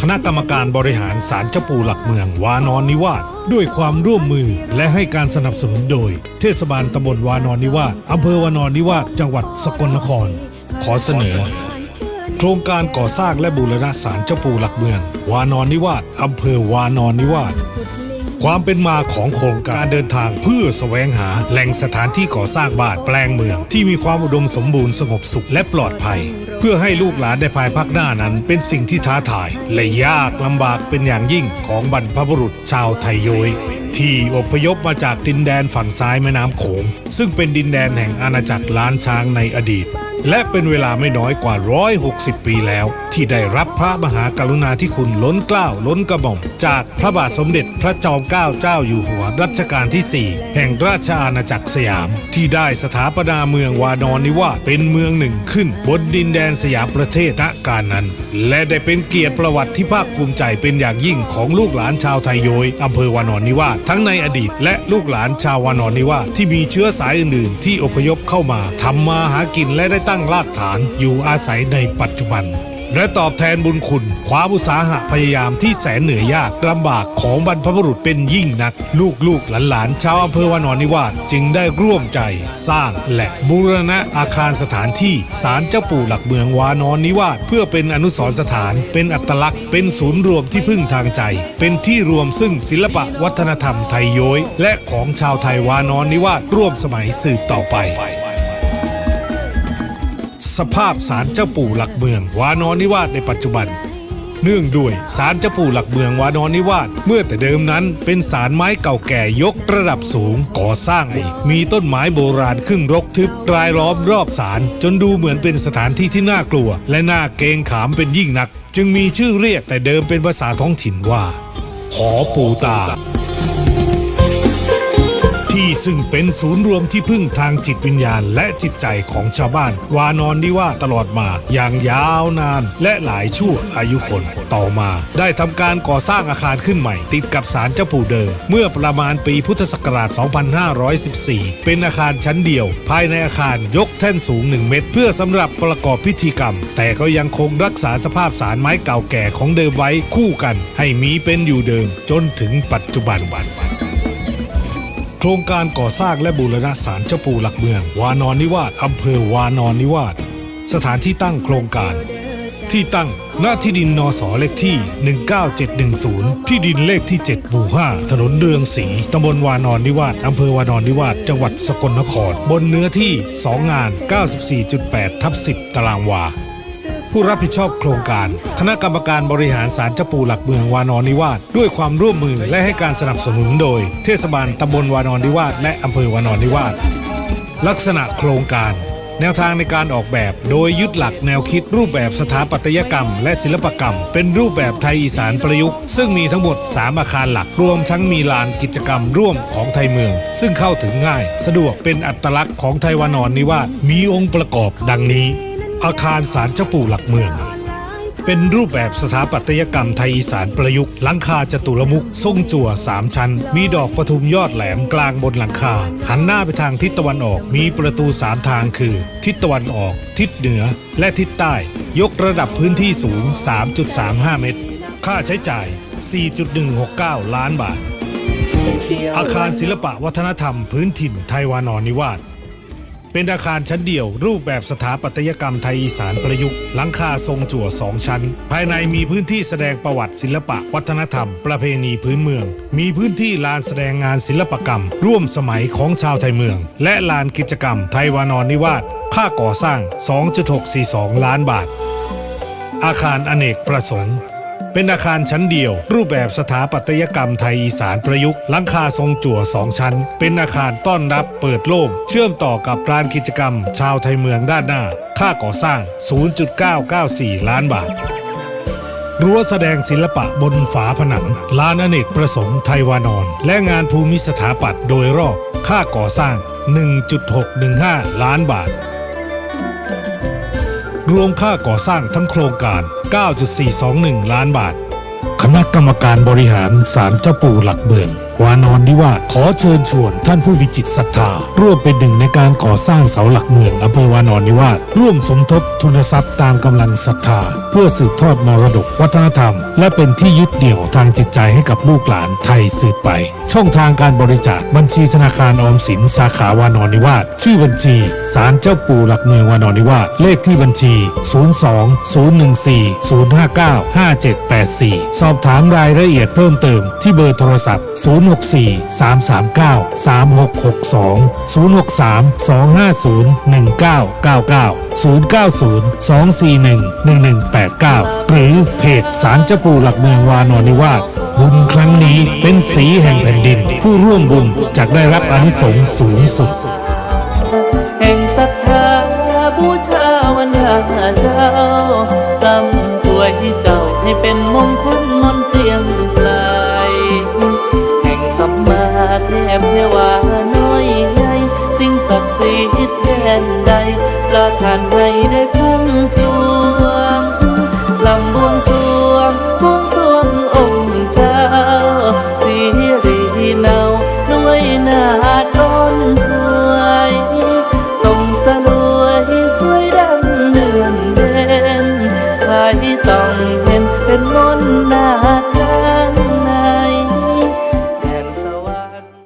คณะกรรมการบริหารศาลเจ้าปู่หลักเมืองวานอนนิวาสด้วยความร่วมมือและให้การสนับสนุนโดย เทศบาลตำบลวานอนนิวาสอำเภอวานอนนิวาสจังหวัดสกลนคร ขอเสนอ โครงการก่อสร้างและบูรณะศาลเจ้าปู่หลักเมือง วานอนนิวาสอำเภอวานอนนิวาส ความเป็นมาของโครงการเดินทางเพื่อแสวงหาแหล่งสถานที่ก่อสร้างบ้านแปลงเมือง ที่มีความอุดมสมบูรณ์สงบสุขและปลอดภัย เพื่อให้ลูกหลานได้ภายภาคหน้านั้น เป็นสิ่งที่ท้าทาย และยากลำบากเป็นอย่างยิ่งของบรรพบุรุษชาวไทยโยยที่อพยพมาจากดินแดนฝั่งซ้ายแม่น้ำโขง ซึ่งเป็นดินแดนแห่งอาณาจักรล้านช้างในอดีต และเป็นเวลาไม่น้อยกว่า 160 ปีแล้ว ที่ได้รับพระมหากรุณาธิคุณล้นเกล้าล้นกระหม่อม จากพระบาทสมเด็จพระจอมเกล้าเจ้าอยู่หัวรัชกาลที่ 4 แห่งราชอาณาจักรสยาม ที่ได้สถาปนาเมืองวานอนนิวาเป็นเมืองหนึ่งขึ้น บนดินแดนสยามประเทศณการนั้น และได้เป็นเกียรติประวัติที่ภาคภูมิใจเป็นอย่างยิ่งของลูกหลานชาวไทยโยยอำเภอวานอนนิวาทั้งในอดีต และลูกหลานชาววานอนนิวาที่มีเชื้อสายอื่นๆ ที่อพยพเข้ามาทำมาหากินและได้ตั้งรากฐานอยู่อาศัยในปัจจุบัน และตอบแทนบุญคุณความอุตสาหะพยายามที่แสนเหนื่อยยากลำบากของบรรพบุรุษเป็นยิ่งนัก ลูกๆหลานๆชาวอำเภอวานอนนิวาสจึงได้ร่วมใจสร้างและบูรณะอาคารสถานที่ศาลเจ้าปู่หลักเมืองวานอนนิวาสเพื่อเป็นอนุสรสถานเป็นอัตลักษณ์เป็นศูนย์รวมที่พึ่งทางใจ เป็นที่รวมซึ่งศิลปะวัฒนธรรมไทยโยยและของชาวไทยวานอนนิวาสร่วมสมัยสืบต่อไป สภาพศาลเจ้าปู่หลักเมือง วานอนนิวาสในปัจจุบัน เนื่องด้วยศาลเจ้าปู่หลักเมืองวานอนนิวาสเมื่อแต่เดิมนั้นเป็นศาลไม้เก่าแก่ยกระดับสูงก่อสร้างเองมีต้นไม้โบราณขึ้นรกทึบรายล้อมรอบศาลจนดูเหมือนเป็นสถานที่ที่น่ากลัว และน่าเกรงขามเป็นยิ่งนัก จึงมีชื่อเรียกแต่เดิมเป็นภาษาท้องถิ่นว่าหอปู่ตา ซึ่งเป็นศูนย์รวมที่พึ่งทางจิตวิญญาณและจิตใจของชาวบ้าน วานอนนิว่าตลอดมาอย่างยาวนาน และหลายชั่วอายุคนต่อมา ได้ทำการก่อสร้างอาคารขึ้นใหม่ ติดกับศาลเจ้าปู่เดิม เมื่อประมาณปีพุทธศักราช 2514 เป็นอาคารชั้นเดียว ภายในอาคารยกแท่นสูง 1 เมตร เพื่อสำหรับประกอบพิธีกรรม แต่ก็ยังคงรักษาสภาพศาลไม้เก่าแก่ของเดิมไว้คู่กัน ให้มีเป็นอยู่เดิมจนถึงปัจจุบัน โครงการก่อสร้างและบูรณะศาลเจ้าปู่หลักเมือง วานอนนิวาสอำเภอวานอนนิวาสสถานที่ตั้งโครงการ ที่ตั้งณที่ดินนสเลขที่ 19710 ที่ดินเลขที่ 7 หมู่ 5 ถนนเรืองศรีตำบลวานอนนิวาสอำเภอวานอนนิวาสจังหวัดสกลนคร บนเนื้อที่ 2 งาน 94.8ทับ10 ตารางวา ผู้รับผิดชอบโครงการ คณะกรรมการบริหารศาลเจ้าปู่หลักเมืองวานอนนิวาสด้วยความร่วมมือและให้การสนับสนุนโดย เทศบาลตำบลวานอนนิวาสและอำเภอวานอนนิวาสลักษณะโครงการ แนวทางในการออกแบบ โดยยึดหลักแนวคิดรูปแบบสถาปัตยกรรม และศิลปกรรม เป็นรูปแบบไทยอีสานประยุกต์ซึ่งมีทั้งหมด 3 อาคารหลักรวมทั้งมีลานกิจกรรมร่วมของไทยเมือง ซึ่งเข้าถึงง่าย สะดวกเป็นอัตลักษณ์ของไทยวานอนนิวาสมีองค์ประกอบดังนี้ อาคารศาลเจ้าปู่หลักเมือง เป็นรูปแบบสถาปัตยกรรมไทยอีสานประยุกต์หลังคาจตุรมุขทรงจั่วสามชั้น มีดอกประทุมยอดแหลมกลางบนหลังคา หันหน้าไปทางทิศตะวันออก มีประตูสามทางคือ ทิศตะวันออก ทิศเหนือ และทิศใต้ ยกระดับพื้นที่สูง 3.35 เมตร ค่าใช้จ่าย 4.169 ล้านบาทอาคารศิลปะวัฒนธรรมพื้นถิ่นไทยวานอนนิวาส เป็นอาคารชั้นเดียวรูปแบบสถาปัตยกรรมไทยอีสานประยุกต์ หลังคาทรงจั่วสองชั้น ภายในมีพื้นที่แสดงประวัติศิลปะ วัฒนธรรม ประเพณีพื้นเมือง มีพื้นที่ลานแสดงงานศิลปกรรม ร่วมสมัยของชาวไทยเมือง และลานกิจกรรม ไทยวานอนนิวาสค่าก่อสร้าง 2.642 ล้านบาท อาคารอเนกประสงค์ เป็นอาคารชั้นเดียว รูปแบบสถาปัตยกรรมไทยอีสานประยุกต์หลังคาทรงจั่วสองชั้น เป็นอาคารต้อนรับเปิดโล่งเชื่อมต่อกับร้านกิจกรรม ชาวไทยเมืองด้านหน้า ค่าก่อสร้าง 0.994 ล้านบาทรั้วแสดงศิลปะบนฝาผนังลานอเนกประสงค์ไทยวานอน และงานภูมิสถาปัตย์โดยรอบ ค่าก่อสร้าง 1.615 ล้านบาท รวมค่าก่อสร้างทั้งโครงการ 9.421 ล้านบาท คณะกรรมการบริหารศาลเจ้าปู่หลักเมือง วานอนนิวาสขอเชิญชวนท่านผู้มีจิตศรัทธา ร่วมเป็นหนึ่งในการก่อสร้างเสาหลักเมืองอำเภอวานอนนิวาสร่วมสมทบทุนทรัพย์ตามกำลังศรัทธา เพื่อสืบทอดมรดกวัฒนธรรม และเป็นที่ยึดเหนี่ยวทางจิตใจให้กับลูกหลานไทยสืบไป ช่องทางการบริจาคบัญชีธนาคารออมสินสาขาวานอนนิวาสชื่อบัญชีศาลเจ้าปู่หลักเมืองวานอนนิวาสเลขที่บัญชี 02 014 059 5784 สอบถามรายละเอียดเพิ่มเติมที่เบอร์โทรศัพท์ 0 064 339 3662 063 250 1999 090 241 1189 หรือเพจศาลเจ้าปู่หลักเมืองวานอนิวาสบุญครั้งนี้เป็นสีแห่งแผ่นดิน ผู้ร่วมบุญจะได้รับอนิสงส์สูงสุด แห่งศรัทธาบูชาวันดาเจ้าตำตัวให้เจ้าให้เป็นมงคลมนเตียงไกลแเทพเทวาน้อยใหญ่สิ่งศักดิ์สิทธิ์แทนใดประทานให้ได้คุ้มตัว